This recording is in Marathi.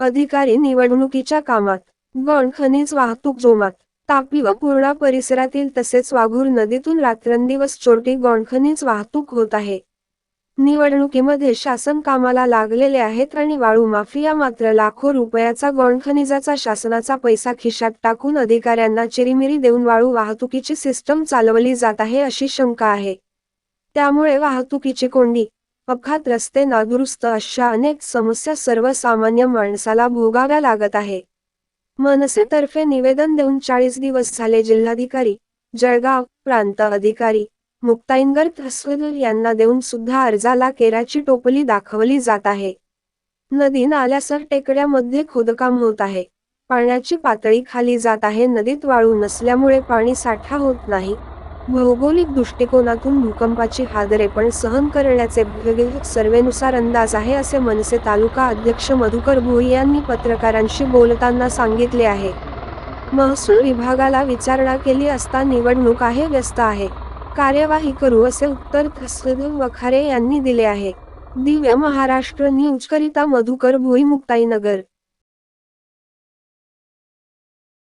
अधिकारी निवडणुकीच्या कामात गण खनिज वाहतूक जोमात तापी व पूर्णा परिसरातील तसेच वाघूर नदीतून रात्रंदिवस चोरटी गौणखनिज वाहतूक होत आहे. निवडणुकीमध्ये शासन कामाला लागलेले आहेत आणि वाळू माफिया मात्र लाखो रुपयाचा गौणखनिजाचा शासनाचा पैसा खिशात टाकून अधिकाऱ्यांना चिरीमिरी देऊन वाळू वाहतुकीची सिस्टम चालवली जात आहे अशी शंका आहे. त्यामुळे वाहतुकीची कोंडी अपघात रस्ते नादुरुस्त अशा अनेक समस्या सर्वसामान्य माणसाला भोगाव्या लागत आहे. मनसेतर्फे निवेदन देऊन चाळीस दिवस झाले जिल्हाधिकारी जळगाव प्रांत अधिकारी मुक्ताईनगर तहसीलदार यांना देऊन सुद्धा अर्जाला केराची टोपली दाखवली जात आहे. नदी नाल्यासर टेकड्यामध्ये खोदकाम होत आहे. पाण्याची पातळी खाली जात आहे. नदीत वाळू नसल्यामुळे पाणी साठा होत नाही. भौगोलिक दृष्टिकोनातून भूकंपाची हादरे पण सहन करण्याचे भौगोलिक सर्वेनुसार अंदाज आहे असे मनसे तालुका अध्यक्ष मधुकर भोई यांनी पत्रकारांशी बोलताना सांगितले आहे. महसूल विभागाला विचारणा केली असता निवडणूक आहे व्यस्त आहे. कार्यवाही करू असे उत्तर वखारे यांनी दिले आहे. दिव्य महाराष्ट्र न्यूजकरिता मधुकर भोई मुक्ताईनगर.